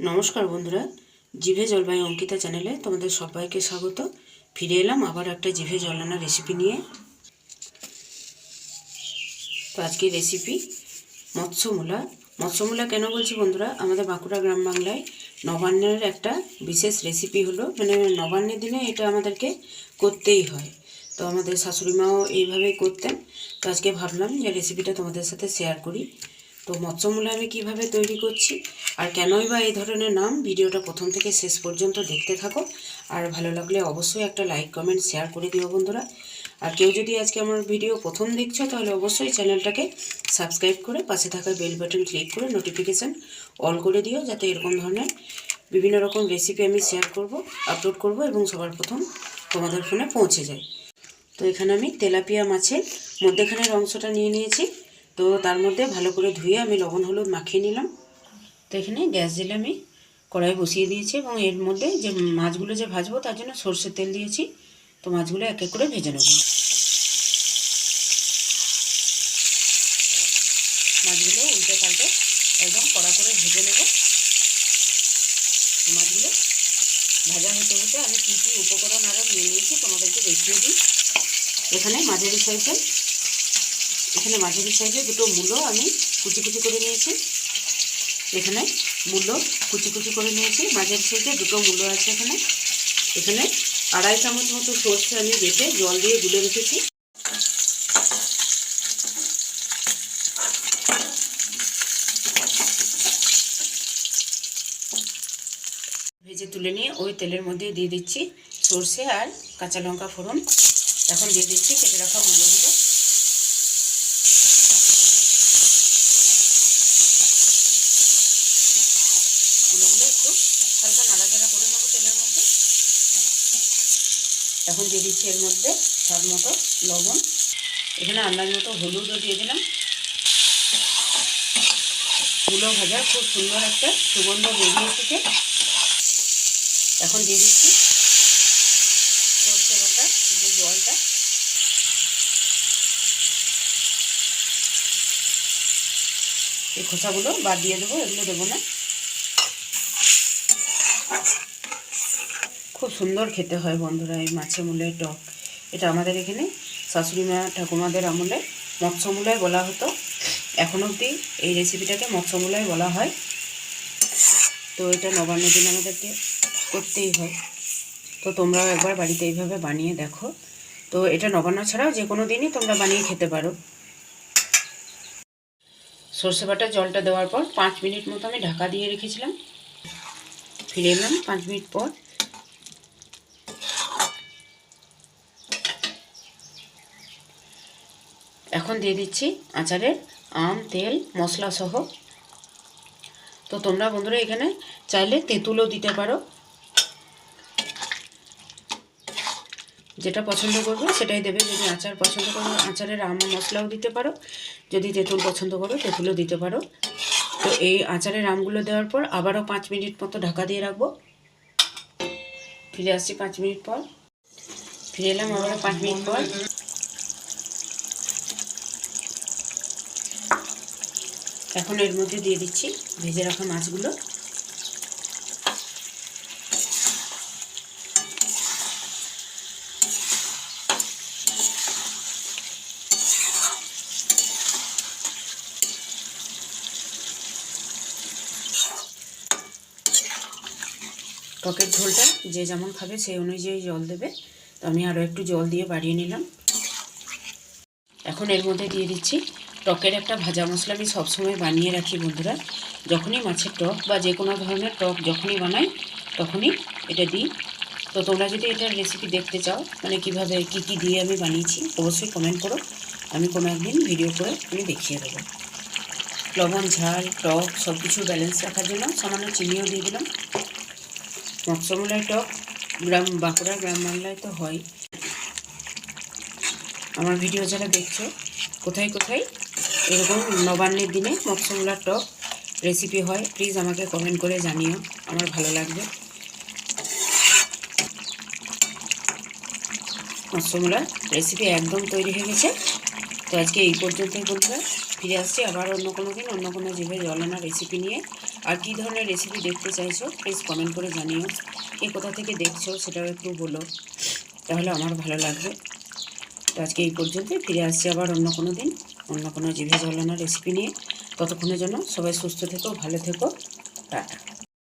নমস্কার বন্ধুরা, জিভে জলবায়ু অঙ্কিতা চ্যানেলে তোমাদের সবাইকে স্বাগত। ফিরে এলাম আবার একটা জিভে জলানা রেসিপি নিয়ে। তো আজকে রেসিপি মৎস্যমূলা। মৎস্যমূলা কেন বলছি বন্ধুরা, আমাদের বাঁকুড়া গ্রাম বাংলায় নবান্নের একটা বিশেষ রেসিপি হলো। মানে নবান্নের দিনে এটা আমাদেরকে করতেই হয়। তো আমাদের শাশুড়ি মাও এইভাবেই করতেন। তো আজকে ভাবলাম যে রেসিপিটা তোমাদের সাথে শেয়ার করি। তো মৎস্যমূলা আমি কীভাবে তৈরি করছি আর কেনই বা এই ধরনের নাম, ভিডিওটা প্রথম থেকে শেষ পর্যন্ত দেখতে থাকো। আর ভালো লাগলে অবশ্যই একটা লাইক কমেন্ট শেয়ার করে দিও বন্ধুরা। আর কেউ যদি আজকে আমার ভিডিও প্রথম দেখছ, তাহলে অবশ্যই চ্যানেলটাকে সাবস্ক্রাইব করে পাশে থাকা বেল বাটন ক্লিক করে নোটিফিকেশান অল করে দিও, যাতে এরকম ধরনের বিভিন্ন রকম রেসিপি আমি শেয়ার করব আপলোড করব এবং সবার প্রথম তোমাদের ফোনে পৌঁছে যায়। তো এখানে আমি তেলাপিয়া মাছের মধ্যেখানের অংশটা নিয়ে নিয়েছি। তো তার মধ্যে ভালো করে ধুয়ে আমি লবণ হলুদ মাখিয়ে নিলাম। তো এখানে গ্যাস দিলে আমি কড়াই বসিয়ে দিয়েছি এবং এর মধ্যে যে মাছগুলো যে ভাজবো তার জন্য সর্ষের তেল দিয়েছি। তো মাছগুলো এক এক করে ভেজে নেব। মাছগুলো উল্টে পাল্টে একদম কড়া করে ভেজে নেব। মাছগুলো ভাজা হতে হতে আমি কী কী উপকরণ আরও নিয়ে নিয়েছি তোমাদেরকে দেখিয়ে দিই। এখানে মাঝারি সাইজের এখানে মাঝারি সাইজে দুটো মূলো আমি কুচি কুচি করে নিয়েছি। এখানে মূলো কুচি কুচি করে নিয়েছি। মাঝারি সাইজে দুটো মূলো আছে এখানে। এখানে আড়াই চামচ মতো সর্ষে আমি বেটে জল দিয়ে গুলে রেখেছি। ভেজে তুলে নিয়ে ওই তেলের মধ্যে দিয়ে দিচ্ছি সর্ষে আর কাঁচা লঙ্কা ফোড়ন। এখন দিয়ে দিচ্ছি কেটে রাখা মূলোগুলো একটু হালকা নাড়াচাড়া করে নেব তেলের মধ্যে এখন দিয়ে দিচ্ছি এর মধ্যে স্বাদ মতো লবণ। এখানে আন্দাজ মতো হলুদও দিয়ে দিলাম। মূলো ভাজা খুব সুন্দর একটা সুগন্ধ বেরিয়ে এসেছে। এখন দিয়ে দিচ্ছি সর্ষে বাটা, যে জলটা। এই খোসাগুলো বাদ দিয়ে দেবো, এগুলো দেবো না। খুব সুন্দর খেতে হয় বন্ধুরা এই মাছে মূলের টক এটা আমাদের এখানে শাশুড়ি মা, ঠাকুমাদের আমলে মৎস্যমূলায় বলা হতো। এখন অবধি এই রেসিপিটাকে মৎস্যমূলায় বলা হয়। তো এটা নবান্ন দিন আমাদেরকে করতেই হয়। তো তোমরাও একবার বাড়িতে এইভাবে বানিয়ে দেখো। তো এটা নবান্ন ছাড়াও যে কোনো দিনই তোমরা বানিয়ে খেতে পারো। সর্ষে বাটা জলটা দেওয়ার পর পাঁচ মিনিট মতো আমি ঢাকা দিয়ে রেখেছিলাম। ফিরে এলাম পাঁচ মিনিট পর। এখন দিয়ে দিচ্ছি আচারের আম, তেল মশলা সহ তো তোমরা বন্ধুরা এখানে চাইলে তেঁতুলও দিতে পারো। যেটা পছন্দ করবে সেটাই দেবে। যদি আচার পছন্দ করো আচারের আম মশলাও দিতে পারো। যদি তেঁতুল পছন্দ করো তেঁতুলও দিতে পারো। তো এই আচারের আমগুলো দেওয়ার পর আবারও পাঁচ মিনিট মতো ঢাকা দিয়ে রাখব। ফিরে আসছি পাঁচ মিনিট পর। ফিরে এলাম আবারও পাঁচ মিনিট পর। এখন এর মধ্যে দিয়ে দিচ্ছি ভেজে রাখা মাছগুলো। টকের ঝোলটা যে যেমন খাবে সেই অনুযায়ী জল দেবে। তো আমি আরও একটু জল দিয়ে বাড়িয়ে নিলাম। এখন এর মধ্যে দিয়ে দিচ্ছি টকের একটা ভাজা মশলা আমি সবসময় বানিয়ে রাখি বন্ধুরা। যখনই মাছের টক বা যে কোনো ধরনের টক যখনই বানাই, তখনই এটা দিই। তো তোমরা যদি এটার রেসিপি দেখতে চাও মানে কীভাবে, কি কি দিয়ে আমি বানিয়েছি, অবশ্যই কমেন্ট করো। আমি কোনো একদিন ভিডিও করে আমি দেখিয়ে দেবো। লবণ, ঝাল, টক সব কিছু ব্যালেন্স রাখার জন্য সামান্য চিনিও দিয়ে দিলাম। মৎস্যমূলায় টক, গ্রাম, বাঁকুড়া গ্রাম বাংলায় তো হয়। আমার ভিডিও যারা দেখছ, কোথায় কোথায় এরকম নবান্নের দিনে মৎসমলার টক রেসিপি হয় প্লিজ আমাকে কমেন্ট করে জানিও, আমার ভালো লাগবে। মৎসমলার রেসিপি একদম তৈরি হয়ে গেছে। তো আজকে এই পর্যন্তই বলতে ফিরে আসছি আবার অন্য কোনো দিন, অন্য কোনো জিভে জলানা রেসিপি নিয়ে। আর কী ধরনের রেসিপি দেখতে চাইছো প্লিজ কমেন্ট করে জানিও। কে কোথা থেকে দেখছ সেটাও একটু বলো, তাহলে আমার ভালো লাগবে। তো আজকে এই পর্যন্তই, ফিরে আসছি আবার অন্য কোনো দিন। অন্য কোনো জিনিস জিভে না রেসিপি নিয়ে। ততক্ষণের জন্য সবাই সুস্থ থেকো, ভালো থেকো। টাটা।